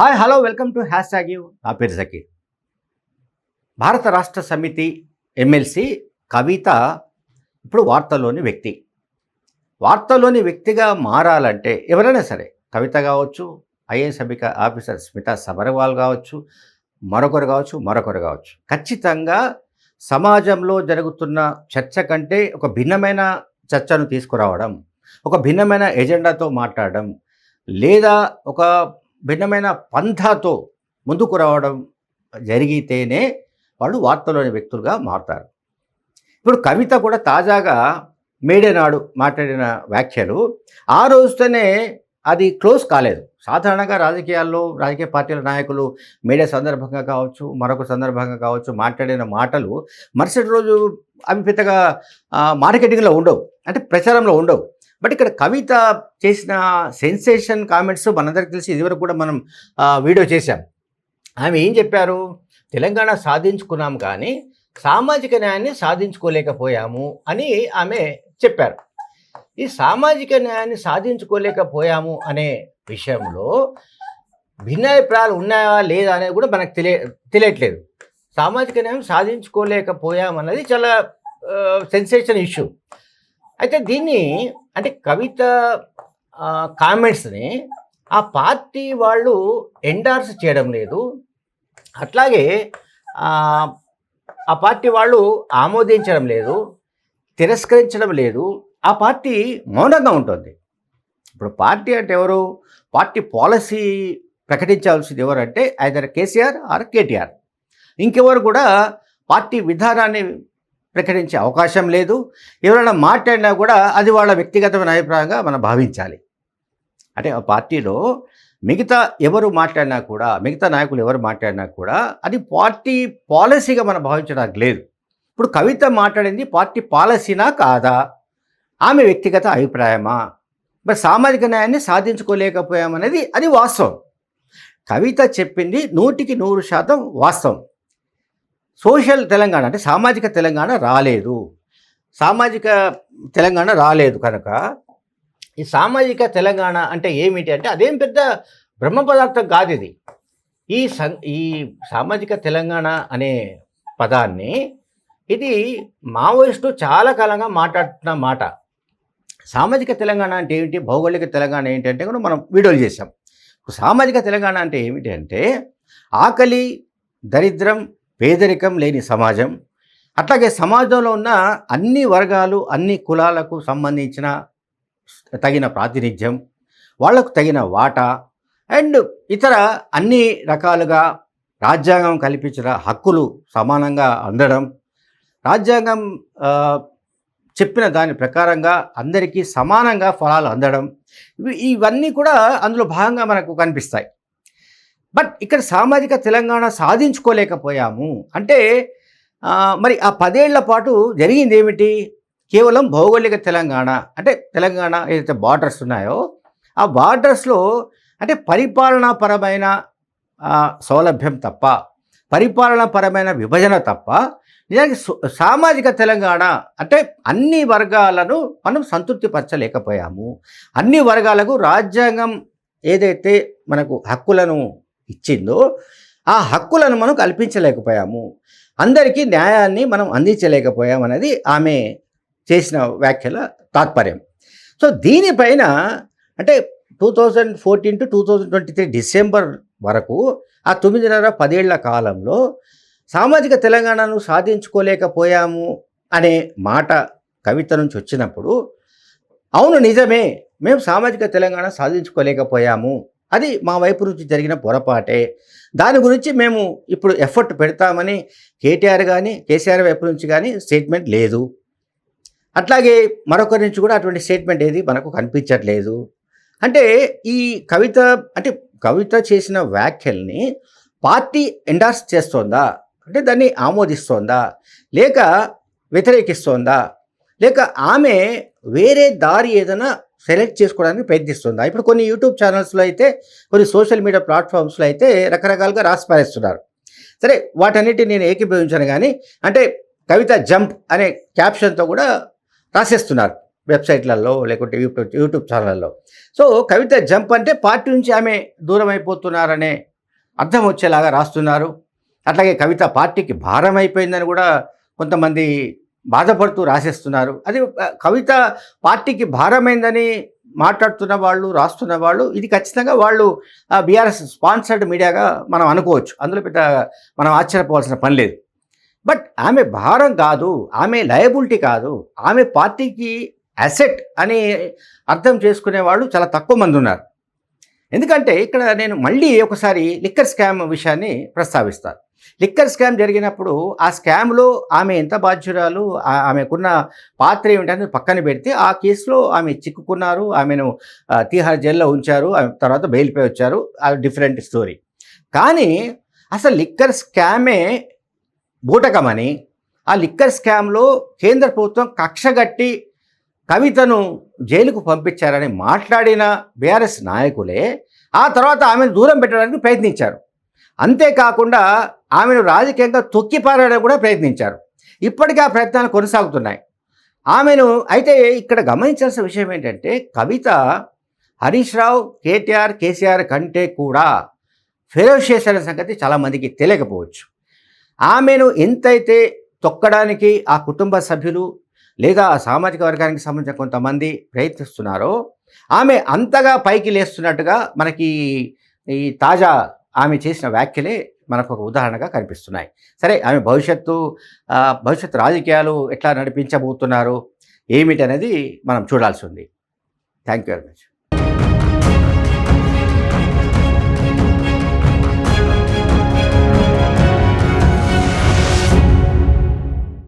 Hi hello welcome to hashtag you నా పేరు జకీర్ భారత రాష్ట్ర సమితి ఎమ్మెల్సీ కవిత ఇప్పుడు వార్తల్లోని వ్యక్తి. వార్తల్లోని వ్యక్తిగా మారాలంటే ఎవరైనా సరే కవిత కావచ్చు ఐఏఎస్ అభిక ఆఫీసర్ స్మితా సబర్వాల్ కావచ్చు మరొకరు కావచ్చు మరొకరు కావచ్చు. ఖచ్చితంగా సమాజంలో జరుగుతున్న చర్చ కంటే ఒక భిన్నమైన చర్చను తీసుకురావడం ఒక భిన్నమైన ఎజెండాతో మాట్లాడడం లేదా ఒక భిన్నమైన పంథాతో ముందుకు రావడం జరిగితేనే వాళ్ళు వార్తలోని వ్యక్తులుగా మారుతారు. ఇప్పుడు కవిత కూడా తాజాగా మేడే నాడు మాట్లాడిన వ్యాఖ్యలు ఆ రోజుతోనే అది క్లోజ్ కాలేదు. సాధారణంగా రాజకీయాల్లో రాజకీయ పార్టీల నాయకులు మీడియా సందర్భంగా కావచ్చు మరొక సందర్భంగా కావచ్చు మాట్లాడిన మాటలు మరుసటి రోజు అవి పెద్దగా మార్కెటింగ్లో ఉండవు. అంటే ప్రచారంలో ఉండవు. బట్ ఇక్కడ కవిత చేసిన సెన్సేషన్ కామెంట్స్ మనందరికీ తెలిసి ఇదివరకు కూడా మనం వీడియో చేశాం. ఆమె ఏం చెప్పారు? తెలంగాణ సాధించుకున్నాం కానీ సామాజిక న్యాయాన్ని సాధించుకోలేకపోయాము అని ఆమె చెప్పారు. ఈ సామాజిక న్యాయాన్ని సాధించుకోలేకపోయాము అనే విషయంలో భిన్నాభిప్రాయాలు ఉన్నాయా లేదా అనేది కూడా మనకు తెలియ తెలియట్లేదు. సామాజిక న్యాయం సాధించుకోలేకపోయామన్నది చాలా సెన్సేషన్ ఇష్యూ. అయితే దీన్ని అంటే కవిత కామెంట్స్ని ఆ పార్టీ వాళ్ళు ఎండార్స్ చేయడం లేదు. అట్లాగే ఆ, పార్టీ వాళ్ళు ఆమోదించడం లేదు తిరస్కరించడం లేదు. ఆ పార్టీ మౌనంగా ఉంటుంది. ఇప్పుడు పార్టీ అంటే ఎవరు? పార్టీ పాలసీ ప్రకటించాల్సింది ఎవరంటే ఐదర్ కేసీఆర్ ఆర్ కేటీఆర్. ఇంకెవరు కూడా పార్టీ విధానాన్ని ప్రకటించే అవకాశం లేదు. ఎవరైనా మాట్లాడినా కూడా అది వాళ్ళ వ్యక్తిగతమైన అభిప్రాయంగా మనం భావించాలి. అంటే ఆ పార్టీలో మిగతా ఎవరు మాట్లాడినా కూడా మిగతా నాయకులు ఎవరు మాట్లాడినా కూడా అది పార్టీ పాలసీగా మనం భావించడానికి లేదు. ఇప్పుడు కవిత మాట్లాడింది పార్టీ పాలసీనా కాదా? ఆమె వ్యక్తిగత అభిప్రాయమా? మరి సామాజిక న్యాయాన్ని సాధించుకోలేకపోయామనేది అది వాస్తవం. కవిత చెప్పింది నూటికి నూరు శాతం వాస్తవం. సోషల్ తెలంగాణ అంటే సామాజిక తెలంగాణ రాలేదు. సామాజిక తెలంగాణ రాలేదు కనుక ఈ సామాజిక తెలంగాణ అంటే ఏమిటి అంటే అదేం పెద్ద బ్రహ్మ పదార్థం కాదు ఇది. ఈ సం ఈ సామాజిక తెలంగాణ అనే పదాన్ని ఇది మావోయిస్టు చాలా కాలంగా మాట్లాడుతున్న మాట. సామాజిక తెలంగాణ అంటే ఏమిటి? భౌగోళిక తెలంగాణ ఏంటంటే కూడా మనం వీడియోలు చేసాం సామాజిక తెలంగాణ అంటే ఏమిటి అంటే ఆకలి దరిద్రం పేదరికం లేని సమాజం. అట్లాగే సమాజంలో ఉన్న అన్ని వర్గాలు అన్ని కులాలకు సంబంధించిన తగిన ప్రాతినిధ్యం వాళ్ళకు తగిన వాటా అండ్ ఇతర అన్ని రకాలుగా రాజ్యాంగం కల్పించిన హక్కులు సమానంగా అందడం. రాజ్యాంగం చెప్పిన దాని ప్రకారంగా అందరికీ సమానంగా ఫలాలు అందడం. ఇవి ఇవన్నీ కూడా అందులో భాగంగా మనకు కనిపిస్తాయి. బట్ ఇక్కడ సామాజిక తెలంగాణ సాధించుకోలేకపోయాము. అంటే మరి ఆ పదేళ్ళ పాటు జరిగింది ఏమిటి? కేవలం భౌగోళిక తెలంగాణ. అంటే తెలంగాణ ఏదైతే బార్డర్స్ ఉన్నాయో ఆ బార్డర్స్లో అంటే పరిపాలనాపరమైన సౌలభ్యం తప్ప పరిపాలనాపరమైన విభజన తప్ప నిజానికి సామాజిక తెలంగాణ అంటే అన్ని వర్గాలను మనం సంతృప్తిపరచలేకపోయాము. అన్ని వర్గాలకు రాజ్యాంగం ఏదైతే మనకు హక్కులను ఇచ్చిందో ఆ హక్కులను మనం కల్పించలేకపోయాము. అందరికీ న్యాయాన్ని మనం అందించలేకపోయాం అనేది ఆమె చేసిన వ్యాఖ్యల తాత్పర్యం. సో దీనిపైన అంటే two thousand fourteen to two thousand twenty three December వరకు ఆ తొమ్మిదిన్నర పదేళ్ళ కాలంలో సామాజిక తెలంగాణను సాధించుకోలేకపోయాము అనే మాట కవిత నుంచి వచ్చినప్పుడు అవును నిజమే మేము సామాజిక తెలంగాణ సాధించుకోలేకపోయాము. అది మా వైపు నుంచి జరిగిన పొరపాటే. దాని గురించి మేము ఇప్పుడు ఎఫర్ట్ పెడతామని కేటీఆర్ కానీ కేసీఆర్ వైపు నుంచి కానీ స్టేట్మెంట్ లేదు. అట్లాగే మరొకరి నుంచి కూడా అటువంటి స్టేట్మెంట్ ఏది మనకు కనిపించట్లేదు. అంటే ఈ కవిత అంటే కవిత చేసిన వ్యాఖ్యల్ని పార్టీ ఎండార్స్ చేస్తోందా? అంటే దాన్ని ఆమోదిస్తోందా? లేక వ్యతిరేకిస్తోందా? లేక ఆమె వేరే దారి ఏదైనా సెలెక్ట్ చేసుకోవడానికి ప్రయత్నిస్తుందా. ఇప్పుడు కొన్ని యూట్యూబ్ ఛానల్స్లో అయితే కొన్ని సోషల్ మీడియా ప్లాట్ఫామ్స్లో అయితే రకరకాలుగా రాసి పారేస్తున్నారు. సరే వాటన్నిటి నేను ఏకీభవించాను కానీ అంటే కవిత జంప్ అనే క్యాప్షన్తో కూడా రాసేస్తున్నారు వెబ్సైట్లలో లేకుంటే యూట్యూబ్ యూట్యూబ్ ఛానళ్ళలో. సో కవిత జంప్ అంటే పార్టీ నుంచి ఆమె దూరం అయిపోతున్నారనే అర్థం వచ్చేలాగా రాస్తున్నారు. అట్లాగే కవిత పార్టీకి భారం అయిపోయిందని కూడా కొంతమంది బాధపడుతూ రాసేస్తున్నారు. అది కవిత పార్టీకి భారమైందని మాట్లాడుతున్న వాళ్ళు రాస్తున్న వాళ్ళు ఇది ఖచ్చితంగా వాళ్ళు బీఆర్ఎస్ స్పాన్సర్డ్ మీడియాగా మనం అనుకోవచ్చు. అందులో పెద్ద మనం ఆశ్చర్యపోవాల్సిన పని లేదు. బట్ ఆమె భారం కాదు ఆమె లయబిలిటీ కాదు ఆమె పార్టీకి అసెట్ అని అర్థం చేసుకునే వాళ్ళు చాలా తక్కువ మంది ఉన్నారు. ఎందుకంటే ఇక్కడ నేను మళ్ళీ ఒకసారి లిక్కర్ స్కామ్ విషయాన్ని ప్రస్తావిస్తాను. లిక్కర్ స్కామ్ జరిగినప్పుడు ఆ స్కామ్లో ఆమె ఎంత బాధ్యురాలు ఆ- ఆమెకున్న పాత్ర ఏమిటని పక్కన పెడితే ఆ కేసులో ఆమె చిక్కుకున్నారు ఆమెను తీహార్ జైల్లో ఉంచారు ఆమె తర్వాత బెయిల్పై వచ్చారు అది డిఫరెంట్ స్టోరీ. కానీ అసలు లిక్కర్ స్కామే బూటకమని ఆ లిక్కర్ స్కామ్లో కేంద్ర ప్రభుత్వం కక్షగట్టి కవితను జైలుకు పంపించారని మాట్లాడిన బీఆర్ఎస్ నాయకులే ఆ తర్వాత ఆమెను దూరం పెట్టడానికి ప్రయత్నించారు. అంతేకాకుండా ఆమెను రాజకీయంగా తొక్కిపారడానికి కూడా ప్రయత్నించారు. ఇప్పటికీ ఆ ప్రయత్నాలు కొనసాగుతున్నాయి. ఆమెను అయితే ఇక్కడ గమనించాల్సిన విషయం ఏంటంటే కవిత హరీష్ రావు కేటీఆర్ కేసీఆర్ కంటే కూడా ఫెరోషియస్ అనే సంగతి చాలామందికి తెలియకపోవచ్చు. ఆమెను ఎంతైతే తొక్కడానికి ఆ కుటుంబ సభ్యులు లేదా ఆ సామాజిక వర్గానికి సంబంధించిన కొంతమంది ప్రయత్నిస్తున్నారో ఆమె అంతగా పైకి లేస్తున్నట్టుగా మనకి ఈ తాజా ఆమె చేసిన వ్యాఖ్యలే మనకు ఒక ఉదాహరణగా కనిపిస్తున్నాయి. సరే ఆమె భవిష్యత్తు భవిష్యత్ భవిష్యత్తు రాజకీయాలు ఎట్లా నడిపించబోతున్నారు? ఏమిటి అనేది మనం చూడాల్సి ఉంది. Thank you very much